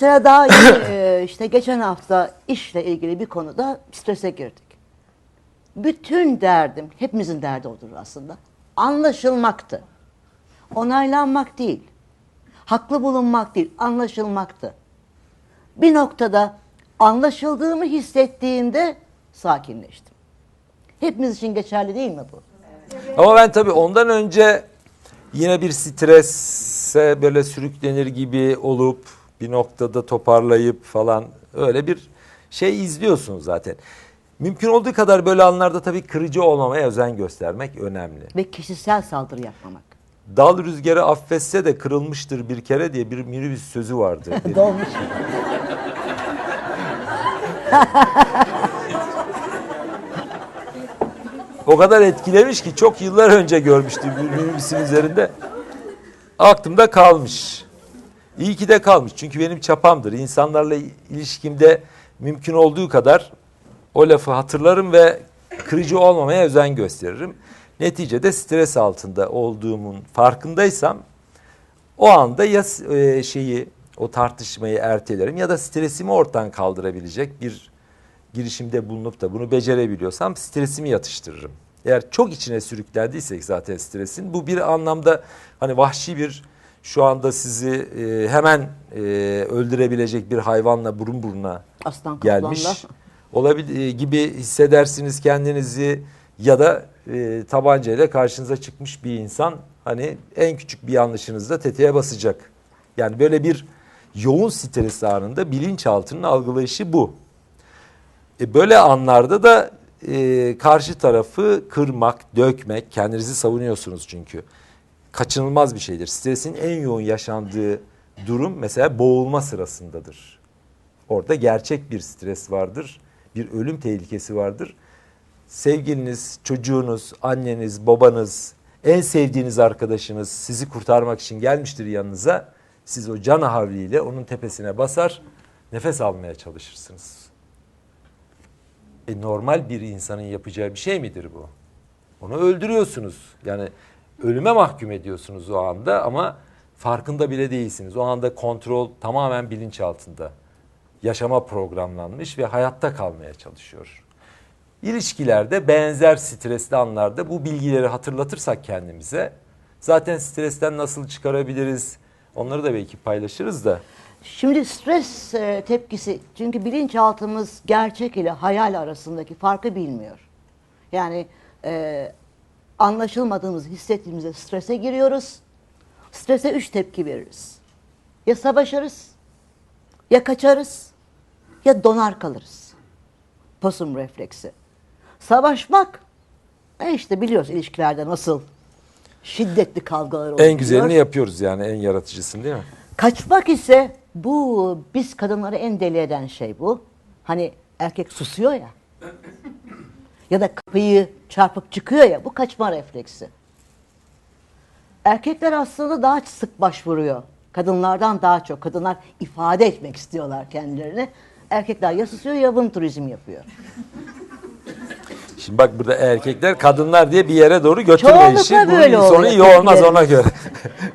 Mesela daha yeni, e, işte geçen hafta işle ilgili bir konuda strese girdik. Bütün derdim, hepimizin derdi odur aslında. Anlaşılmaktı. Onaylanmak değil. Haklı bulunmak değil, anlaşılmaktı. Bir noktada anlaşıldığımı hissettiğimde sakinleştim. Hepimiz için geçerli değil mi bu? Ama ben tabii ondan önce yine bir strese böyle sürüklenir gibi olup bir noktada toparlayıp falan öyle bir şey izliyorsun zaten. Mümkün olduğu kadar böyle anlarda tabii kırıcı olmamaya özen göstermek önemli. Ve kişisel saldırı yapmamak. Dal rüzgarı affetse de kırılmıştır bir kere diye bir minibüs sözü vardı. Dolmuş. O kadar etkilemiş ki çok yıllar önce görmüştüm bir minibüsün üzerinde. Aklımda kalmış. İyi ki de kalmış. Çünkü benim çapamdır. İnsanlarla ilişkimde mümkün olduğu kadar o lafı hatırlarım ve kırıcı olmamaya özen gösteririm. Neticede stres altında olduğumun farkındaysam o anda ya e, şeyi o tartışmayı ertelerim ya da stresimi ortadan kaldırabilecek bir girişimde bulunup da bunu becerebiliyorsam stresimi yatıştırırım. Eğer çok içine sürüklendiysek zaten stresin bu bir anlamda hani vahşi bir şu anda sizi e, hemen e, öldürebilecek bir hayvanla burun buruna Aslan gelmiş kaplanla. olabil e, gibi hissedersiniz kendinizi ya da e, tabancayla karşınıza çıkmış bir insan hani en küçük bir yanlışınızda tetiğe basacak. Yani böyle bir yoğun stres anında bilinçaltının algılayışı bu. E, böyle anlarda da e, karşı tarafı kırmak, dökmek, kendinizi savunuyorsunuz çünkü. Kaçınılmaz bir şeydir. Stresin en yoğun yaşandığı durum mesela boğulma sırasındadır. Orada gerçek bir stres vardır. Bir ölüm tehlikesi vardır. Sevgiliniz, çocuğunuz, anneniz, babanız, en sevdiğiniz arkadaşınız sizi kurtarmak için gelmiştir yanınıza. Siz o can havliyle onun tepesine basar, nefes almaya çalışırsınız. E normal bir insanın yapacağı bir şey midir bu? Onu öldürüyorsunuz. Yani ölüme mahkum ediyorsunuz o anda ama farkında bile değilsiniz. O anda kontrol tamamen bilinç altında. Yaşama programlanmış ve hayatta kalmaya çalışıyor. İlişkilerde benzer stresli anlarda bu bilgileri hatırlatırsak kendimize zaten stresten nasıl çıkarabiliriz onları da belki paylaşırız da. Şimdi stres e, tepkisi çünkü bilinçaltımız gerçek ile hayal arasındaki farkı bilmiyor. Yani e, anlaşılmadığımızı hissettiğimizde strese giriyoruz. Strese üç tepki veririz. Ya savaşırız, ya kaçarız, ya donar kalırız. Possum refleksi. Savaşmak, e işte biliyoruz ilişkilerde nasıl şiddetli kavgalar oluyor. En güzelini yapıyoruz yani en yaratıcısını değil mi? Kaçmak ise bu biz kadınları en deli eden şey bu. Hani erkek susuyor ya. ya da kapıyı çarpıp çıkıyor ya bu kaçma refleksi. Erkekler aslında daha sık başvuruyor. Kadınlardan daha çok. Kadınlar ifade etmek istiyorlar kendilerini. Erkekler ya susuyor ya vın turizm yapıyor. Şimdi bak burada erkekler kadınlar diye bir yere doğru götürme işi. Bunun böyle sonu oluyor iyi olmaz ona göre.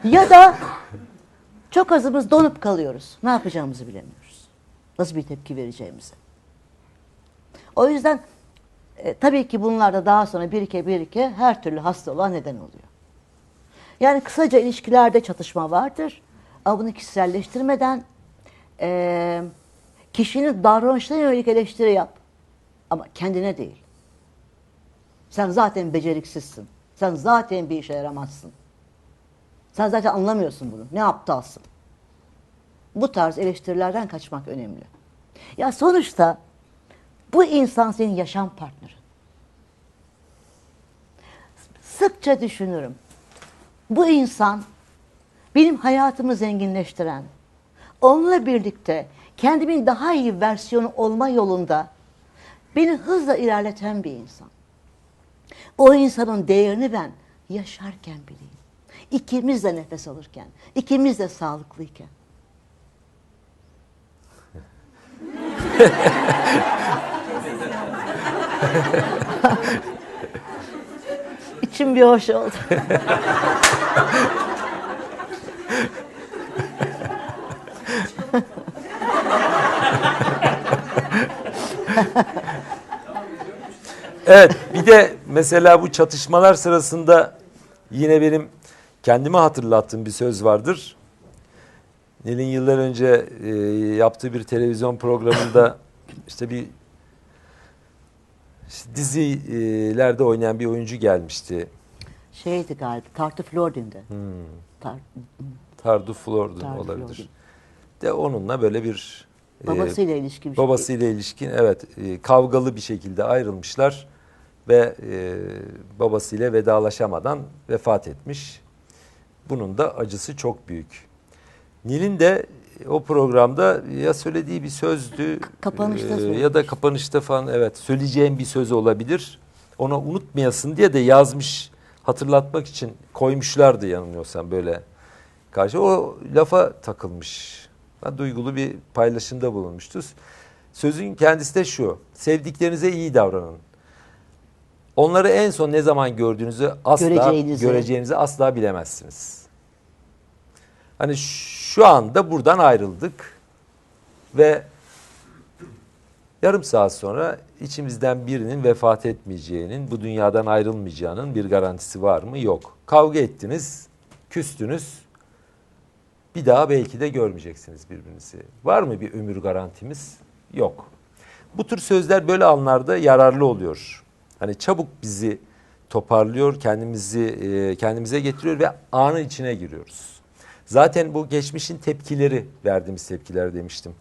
Ya da çok azımız donup kalıyoruz. Ne yapacağımızı bilemiyoruz. Nasıl bir tepki vereceğimizi. O yüzden e, tabii ki bunlar da daha sonra birike birike her türlü hastalığa neden oluyor. Yani kısaca ilişkilerde çatışma vardır. Ama bunu kişiselleştirmeden e, kişinin davranışlarına yönelik eleştiri yap. Ama kendine değil. Sen zaten beceriksizsin. Sen zaten bir işe yaramazsın. Sen zaten anlamıyorsun bunu. Ne aptalsın. Bu tarz eleştirilerden kaçmak önemli. Ya sonuçta bu insan senin yaşam partnerin. Sıkça düşünürüm. Bu insan benim hayatımı zenginleştiren, onunla birlikte kendimin daha iyi versiyonu olma yolunda beni hızla ilerleten bir insan. O insanın değerini ben yaşarken bileyim. İkimiz de nefes alırken, ikimiz de sağlıklıyken. İçim bir hoş oldu. Evet bir de mesela bu çatışmalar sırasında yine benim kendime hatırlattığım bir söz vardır. Nil'in yıllar önce e, yaptığı bir televizyon programında işte bir dizilerde oynayan bir oyuncu gelmişti. Şeydi galiba, Tartı Flordin'de. Hmm. Tar- Tardu Flordun Tardu olabilir. Flordin. De onunla böyle bir e, Babasıyla ilişki bir şey. babasıyla ilişkin evet e, kavgalı bir şekilde ayrılmışlar ve e, babasıyla vedalaşamadan vefat etmiş. Bunun da acısı çok büyük. Nil'in de o programda ya söylediği bir sözdü Kapanışta e, ya da kapanışta falan evet söyleyeceğim bir söz olabilir. Ona unutmayasın diye de yazmış hatırlatmak için koymuşlardı yanılmıyorsam böyle karşı. O lafa takılmış. Ben duygulu bir paylaşımda bulunmuştu. Sözün kendisi de şu. Sevdiklerinize iyi davranın. Onları en son ne zaman gördüğünüzü asla Göreceğinizi. göreceğinizi asla bilemezsiniz. Hani şu anda buradan ayrıldık ve yarım saat sonra içimizden birinin vefat etmeyeceğinin, bu dünyadan ayrılmayacağının bir garantisi var mı? Yok. Kavga ettiniz, küstünüz. Bir daha belki de görmeyeceksiniz birbirinizi. Var mı bir ömür garantimiz? Yok. Bu tür sözler böyle anlarda yararlı oluyor. Hani çabuk bizi toparlıyor, kendimizi e, kendimize getiriyor ve anın içine giriyoruz. Zaten bu geçmişin tepkileri, verdiğimiz tepkiler demiştim.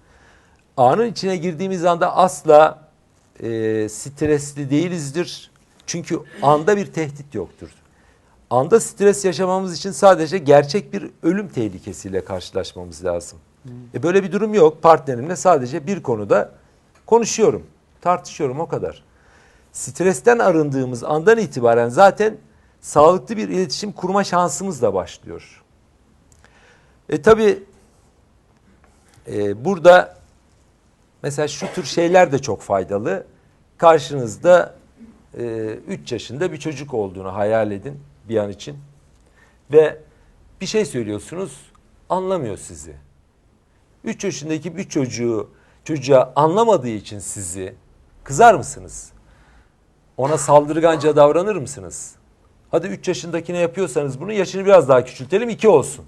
Anın içine girdiğimiz anda asla e, stresli değilizdir. Çünkü anda bir tehdit yoktur. Anda stres yaşamamız için sadece gerçek bir ölüm tehlikesiyle karşılaşmamız lazım. E böyle bir durum yok. Partnerimle sadece bir konuda konuşuyorum, tartışıyorum o kadar. Stresten arındığımız andan itibaren zaten sağlıklı bir iletişim kurma şansımız da başlıyor. E tabi e, burada mesela şu tür şeyler de çok faydalı. Karşınızda 3 yaşında bir çocuk olduğunu hayal edin bir an için. Ve bir şey söylüyorsunuz anlamıyor sizi. 3 yaşındaki bir çocuğu çocuğa anlamadığı için sizi kızar mısınız? Ona saldırganca davranır mısınız? Hadi 3 yaşındakine yapıyorsanız bunu yaşını biraz daha küçültelim 2 olsun.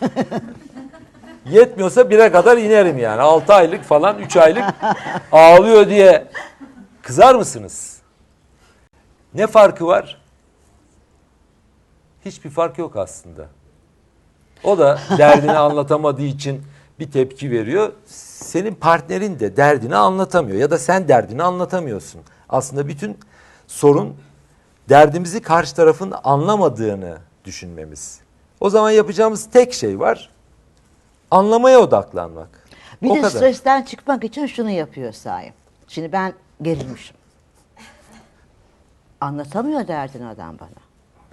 Yetmiyorsa 1'e kadar inerim yani. 6 aylık falan 3 aylık ağlıyor diye kızar mısınız? Ne farkı var? Hiçbir fark yok aslında. O da derdini anlatamadığı için bir tepki veriyor. Senin partnerin de derdini anlatamıyor ya da sen derdini anlatamıyorsun. Aslında bütün sorun derdimizi karşı tarafın anlamadığını düşünmemiz. O zaman yapacağımız tek şey var. Anlamaya odaklanmak. Bir o de kadar. stresten çıkmak için şunu yapıyor Saim. Şimdi ben gerilmişim. Anlatamıyor derdini adam bana.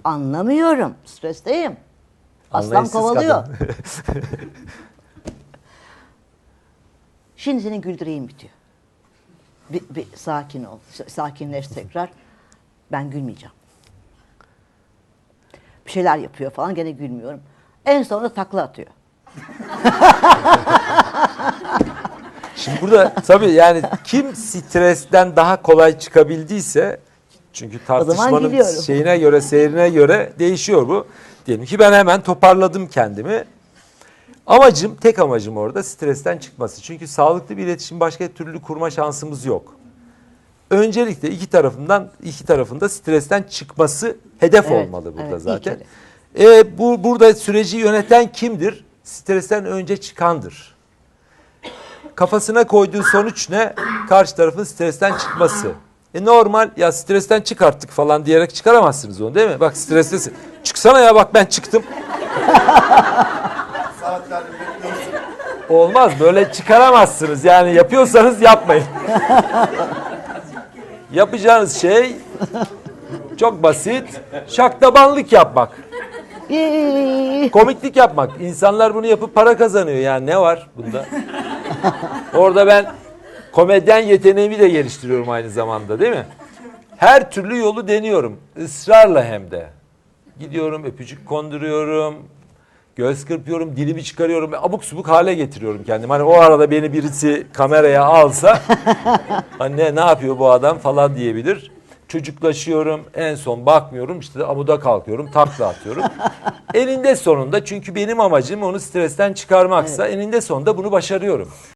Anlamıyorum. Stresteyim. Aslan kovalıyor. Şimdi seni güldüreyim bitiyor. Bir, bir sakin ol. Sakinleş tekrar. Ben gülmeyeceğim. Şeyler yapıyor falan gene gülmüyorum. En sonunda takla atıyor. Şimdi burada tabii yani kim stresten daha kolay çıkabildiyse çünkü tartışmanın şeyine göre seyrine göre değişiyor bu. Diyelim ki ben hemen toparladım kendimi. Amacım tek amacım orada stresten çıkması. Çünkü sağlıklı bir iletişim başka türlü kurma şansımız yok. Öncelikle iki tarafından iki tarafında stresten çıkması hedef Evet, olmalı burada evet, zaten. E, bu burada süreci yöneten kimdir? Stresten önce çıkandır kafasına koyduğu sonuç ne? Karşı tarafın stresten çıkması. E normal ya stresten çık artık falan diyerek çıkaramazsınız onu değil mi? Bak strestesin. Çıksana ya bak ben çıktım. Saatlerdir bekliyorsun. Olmaz böyle çıkaramazsınız yani yapıyorsanız yapmayın. Yapacağınız şey çok basit. Şaktabanlık yapmak. Komiklik yapmak. İnsanlar bunu yapıp para kazanıyor yani ne var bunda? Orada ben komedyen yeteneğimi de geliştiriyorum aynı zamanda değil mi? Her türlü yolu deniyorum. Israrla hem de. Gidiyorum öpücük konduruyorum. Göz kırpıyorum, dilimi çıkarıyorum, abuk subuk hale getiriyorum kendimi. Hani o arada beni birisi kameraya alsa hani ne, ne yapıyor bu adam falan diyebilir. Çocuklaşıyorum, en son bakmıyorum işte amuda kalkıyorum, takla atıyorum. eninde sonunda çünkü benim amacım onu stresten çıkarmaksa eninde sonunda bunu başarıyorum.